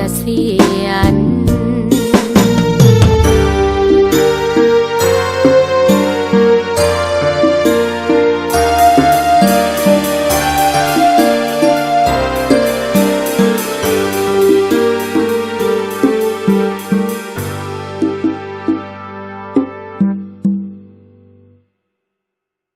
เกษียณ